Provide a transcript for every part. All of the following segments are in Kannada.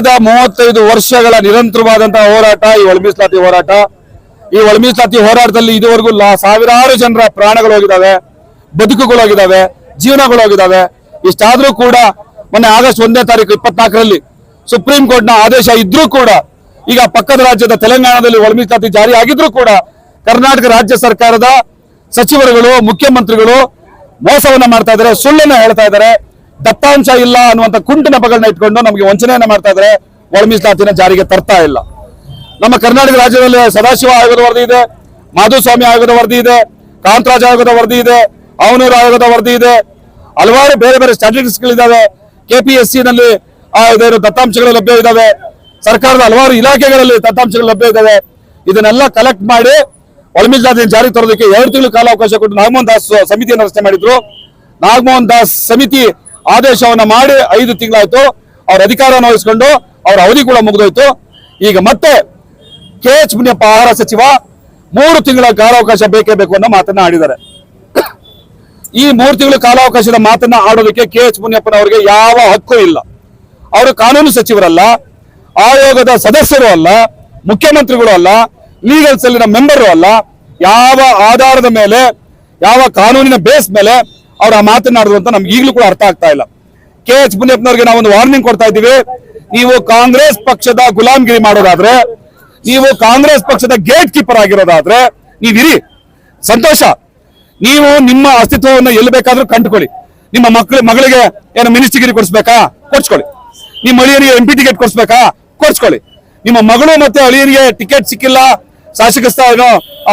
ಕಳೆದ ಮೂವತ್ತೈದು ವರ್ಷಗಳ ನಿರಂತರವಾದಂತಹ ಹೋರಾಟ, ಈ ಒಳಮೀಸಲಾತಿ ಹೋರಾಟ. ಈ ಒಳಮೀಸಲಾತಿ ಹೋರಾಟದಲ್ಲಿ ಇದುವರೆಗೂ ಸಾವಿರಾರು ಜನರ ಪ್ರಾಣಗಳು ಹೋಗಿದ್ದಾವೆ, ಬದುಕುಗಳು ಹೋಗಿದಾವೆ ಜೀವನಗಳು ಹೋಗಿದಾವೆ ಇಷ್ಟಾದ್ರೂ ಕೂಡ ಮೊನ್ನೆ ಆಗಸ್ಟ್ ಒಂದನೇ ತಾರೀಕು ಇಪ್ಪತ್ನಾಲ್ಕರಲ್ಲಿ ಸುಪ್ರೀಂ ಕೋರ್ಟ್ನ ಆದೇಶ ಇದ್ರೂ ಕೂಡ, ಈಗ ಪಕ್ಕದ ರಾಜ್ಯದ ತೆಲಂಗಾಣದಲ್ಲಿ ಒಳಮೀಸಲಾತಿ ಜಾರಿ ಆಗಿದ್ರೂ ಕೂಡ ಕರ್ನಾಟಕ ರಾಜ್ಯ ಸರ್ಕಾರದ ಸಚಿವರುಗಳು, ಮುಖ್ಯಮಂತ್ರಿಗಳು ಮೋಸವನ್ನ ಮಾಡ್ತಾ ಇದ್ದಾರೆ, ಸುಳ್ಳನ್ನ ಹೇಳ್ತಾ ಇದ್ದಾರೆ. ದತ್ತಾಂಶ ಇಲ್ಲ ಅನ್ನುವಂತ ಕುಂಟು ನೆಪಗಳನ್ನ ಇಟ್ಕೊಂಡು ನಮಗೆ ವಂಚನೆಯನ್ನ ಮಾಡ್ತಾ ಇದ್ರೆ. ಒಳ ಮೀಸಲಾತಿನ ಜಾರಿಗೆ ತರ್ತಾ ಇಲ್ಲ. ನಮ್ಮ ಕರ್ನಾಟಕ ರಾಜ್ಯದಲ್ಲಿ ಸದಾಶಿವ ಆಯೋಗದ ವರದಿ ಇದೆ, ಮಾಧುಸ್ವಾಮಿ ಆಯೋಗದ ವರದಿ ಇದೆ, ಕಾಂತರಾಜ್ ಆಯೋಗದ ವರದಿ ಇದೆ, ಅವನೂರು ಆಯೋಗದ ವರದಿ ಇದೆ. ಹಲವಾರು ಬೇರೆ ಬೇರೆ ಸ್ಟ್ಯಾಟಿಸ್ಟಿಕ್ಸ್ ಕೆ ಕೆಪಿಎಸ್ಸಿ ನಲ್ಲಿ ಇದೇನು ದತ್ತಾಂಶಗಳು ಲಭ್ಯ ಇದ್ದಾವೆ. ಸರ್ಕಾರದ ಹಲವಾರು ಇಲಾಖೆಗಳಲ್ಲಿ ದತ್ತಾಂಶಗಳು ಲಭ್ಯ ಇದ್ದಾವೆ. ಇದನ್ನೆಲ್ಲ ಕಲೆಕ್ಟ್ ಮಾಡಿ ಒಳಮೀಸಲಾತಿ ಜಾರಿ ತರೋದಕ್ಕೆ ಎರಡು ತಿಂಗಳು ಕಾಲಾವಕಾಶ ಕೊಟ್ಟು ನಾಗಮೋಹನ್ ದಾಸ್ ಸಮಿತಿಯನ್ನು ರಚನೆ ಮಾಡಿದ್ರು. ನಾಗಮೋಹನ್ ದಾಸ್ ಸಮಿತಿ ಆದೇಶವನ್ನ ಮಾಡಿ ಐದು ತಿಂಗಳಾಯ್ತು. ಅವ್ರ ಅಧಿಕಾರವನ್ನು ವಹಿಸ್ಕೊಂಡು ಅವ್ರ ಅವಧಿ ಕೂಡ ಮುಗಿದೋಯ್ತು. ಈಗ ಮತ್ತೆ ಕೆ ಎಚ್ ಮುನಿಯಪ್ಪ ಆಹಾರ ಸಚಿವ ಮೂರು ತಿಂಗಳ ಕಾಲಾವಕಾಶ ಬೇಕೇ ಬೇಕು ಅನ್ನೋ ಮಾತನ್ನ ಆಡಿದ್ದಾರೆ. ಈ ಮೂರು ತಿಂಗಳ ಕಾಲಾವಕಾಶದ ಮಾತನ್ನ ಆಡೋದಕ್ಕೆ ಕೆ ಎಚ್ ಮುನಿಯಪ್ಪನವರಿಗೆ ಯಾವ ಹಕ್ಕು ಇಲ್ಲ. ಅವರು ಕಾನೂನು ಸಚಿವರಲ್ಲ, ಆಯೋಗದ ಸದಸ್ಯರು ಅಲ್ಲ, ಮುಖ್ಯಮಂತ್ರಿಗಳು ಅಲ್ಲ ಲೀಗಲ್ ಸೆಲ್ಲಿನ ಮೆಂಬರು ಅಲ್ಲ, ಯಾವ ಆಧಾರದ ಮೇಲೆ, ಯಾವ ಕಾನೂನಿನ ಬೇಸ್ ಮೇಲೆ ಅವ್ರು ಆ ಮಾತನಾಡಿದ್ರು ಅಂತ ನಮ್ಗೆ ಈಗಲೂ ಕೂಡ ಅರ್ಥ ಆಗ್ತಾ ಇಲ್ಲ. ಕೆ ಎಚ್ ನಾವು ನಾವೊಂದು ವಾರ್ನಿಂಗ್ ಕೊಡ್ತಾ ಇದ್ದೀವಿ. ನೀವು ಕಾಂಗ್ರೆಸ್ ಪಕ್ಷದ ಗುಲಾಮ್ಗಿರಿ ಮಾಡೋದಾದ್ರೆ, ನೀವು ಕಾಂಗ್ರೆಸ್ ಪಕ್ಷದ ಗೇಟ್ ಕೀಪರ್ ಆಗಿರೋದಾದ್ರೆ, ನೀವಿರಿ. ಸಂತೋಷ. ನೀವು ನಿಮ್ಮ ಅಸ್ತಿತ್ವವನ್ನು ಎಲ್ಲಿ ಬೇಕಾದ್ರೂ ಕಂಡುಕೊಳ್ಳಿ. ನಿಮ್ಮ ಮಕ್ಕಳ ಮಗಳಿಗೆ ಏನು ಮಿನಿಸ್ಟ್ರಿಗಿರಿ ಕೊಡಿಸ್ಬೇಕಾ? ಕೊಡ್ಸ್ಕೊಳ್ಳಿ. ನಿಮ್ಮ ಅಳಿಯರಿಗೆ ಎಂ ಪಿ ಟಿಕೆಟ್ ಕೊಡಿಸ್ಬೇಕಾ? ಕೊಡ್ಸ್ಕೊಳ್ಳಿ. ನಿಮ್ಮ ಮಗಳು ಮತ್ತೆ ಅಳಿಯರಿಗೆ ಟಿಕೆಟ್ ಸಿಕ್ಕಿಲ್ಲ ಶಾಸಕ ಸ್ಥಾನ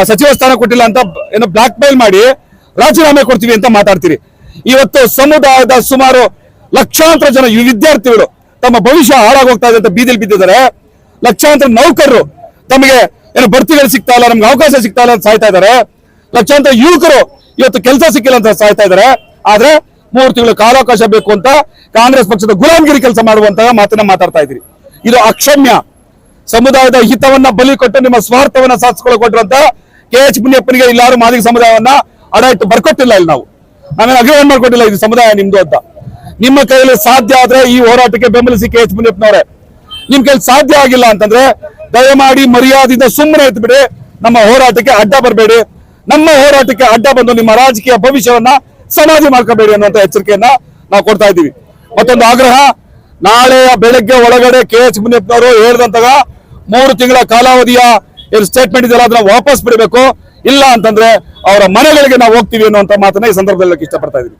ಸಚಿವ ಸ್ಥಾನ ಕೊಟ್ಟಿಲ್ಲ ಅಂತ ಏನೋ ಬ್ಲಾಕ್ ಮೇಲ್ ಮಾಡಿ ರಾಜೀನಾಮೆ ಕೊಡ್ತೀವಿ ಅಂತ ಮಾತಾಡ್ತೀರಿ. ಇವತ್ತು ಸಮುದಾಯದ ಸುಮಾರು ಲಕ್ಷಾಂತರ ಜನ ವಿದ್ಯಾರ್ಥಿಗಳು ತಮ್ಮ ಭವಿಷ್ಯ ಹಾಳಾಗೋಗ್ತಾ ಇದೆ ಅಂತ ಬೀದಿಲಿ ಬಿದ್ದಿದ್ದಾರೆ. ಲಕ್ಷಾಂತರ ನೌಕರರು ತಮಗೆ ಏನು ಬಡ್ತಿಗಳು ಸಿಗ್ತಾ ಇಲ್ಲ, ನಮ್ಗೆ ಅವಕಾಶ ಸಿಗ್ತಾ ಇಲ್ಲ ಅಂತ ಸಾಯ್ತಾ ಇದ್ದಾರೆ. ಲಕ್ಷಾಂತರ ಯುವಕರು ಇವತ್ತು ಕೆಲಸ ಸಿಕ್ಕಿಲ್ಲ ಅಂತ ಸಾಯ್ತಾ ಇದ್ದಾರೆ. ಆದ್ರೆ ಮೂರು ತಿಂಗಳು ಕಾಲಾವಕಾಶ ಬೇಕು ಅಂತ ಕಾಂಗ್ರೆಸ್ ಪಕ್ಷದ ಗುಲಾಮಗಿರಿ ಕೆಲಸ ಮಾಡುವಂತಹ ಮಾತನ್ನ ಮಾತಾಡ್ತಾ ಇದ್ರಿ ಇದು ಅಕ್ಷಮ್ಯ. ಸಮುದಾಯದ ಹಿತವನ್ನ ಬಲಿ ಕೊಟ್ಟು ನಿಮ್ಮ ಸ್ವಾರ್ಥವನ್ನ ಸಾಧಿಸ್ಕೊಳ್ಳೋ ಕೊಟ್ಟಿರುವಂತ ಕೆ ಎಚ್ ಮುನಿಯಪ್ಪನಿಗೆ ಇಲ್ಲಾರು ಮಾದಿಗ ಸಮುದಾಯವನ್ನ ಅಡ ಇಟ್ಟು ಬರ್ಕೊಟ್ಟಿಲ್ಲ ಇಲ್ಲಿ ನಾವು. ನಾವೇನು ಅಗ್ರಿಮೆಂಟ್ ಮಾಡ್ಕೊಟ್ಟಿಲ್ಲ ಇದು ಸಮುದಾಯ ನಿಮ್ದು ಅಂತ. ನಿಮ್ಮ ಕೈಯಲ್ಲಿ ಸಾಧ್ಯ ಆದ್ರೆ ಈ ಹೋರಾಟಕ್ಕೆ ಬೆಂಬಲಿಸಿ ಕೆ ಎಚ್ ಮುನಿಯಪ್ಪನವರೇ. ನಿಮ್ ಕೈಲಿ ಸಾಧ್ಯ ಆಗಿಲ್ಲ ಅಂತಂದ್ರೆ ದಯಮಾಡಿ ಮರ್ಯಾದಿಂದ ಸುಮ್ಮನೆ ಬಿಡಿ. ನಮ್ಮ ಹೋರಾಟಕ್ಕೆ ಅಡ್ಡ ಬರಬೇಡಿ. ನಮ್ಮ ಹೋರಾಟಕ್ಕೆ ಅಡ್ಡ ಬಂದು ನಿಮ್ಮ ರಾಜಕೀಯ ಭವಿಷ್ಯವನ್ನ ಸಮಾಧಿ ಮಾಡ್ಕೋಬೇಡಿ ಅನ್ನುವಂತ ಎಚ್ಚರಿಕೆಯನ್ನ ನಾವು ಕೊಡ್ತಾ ಇದ್ದೀವಿ. ಮತ್ತೊಂದು ಆಗ್ರಹ ನಾಳೆಯ ಬೆಳಗ್ಗೆ ಒಳಗಡೆ ಕೆ ಎಚ್ ಮುನಿಯಪ್ಪನವರು ಹೇಳಿದಂತಾಗ ಮೂರು ತಿಂಗಳ ಕಾಲಾವಧಿಯ ಸ್ಟೇಟ್ಮೆಂಟ್ ಇದೆಯಲ್ಲ ಅದನ್ನ ವಾಪಸ್ ಬಿಡಬೇಕು. ಇಲ್ಲ ಅಂತಂದ್ರೆ ಅವರ ಮನೆಗಳಿಗೆ ನಾವು ಹೋಗ್ತೀವಿ ಅನ್ನುವಂತ ಮಾತನ್ನ ಈ ಸಂದರ್ಭದಲ್ಲಿ ಇಷ್ಟಪಡ್ತಾ ಇದ್ದೀವಿ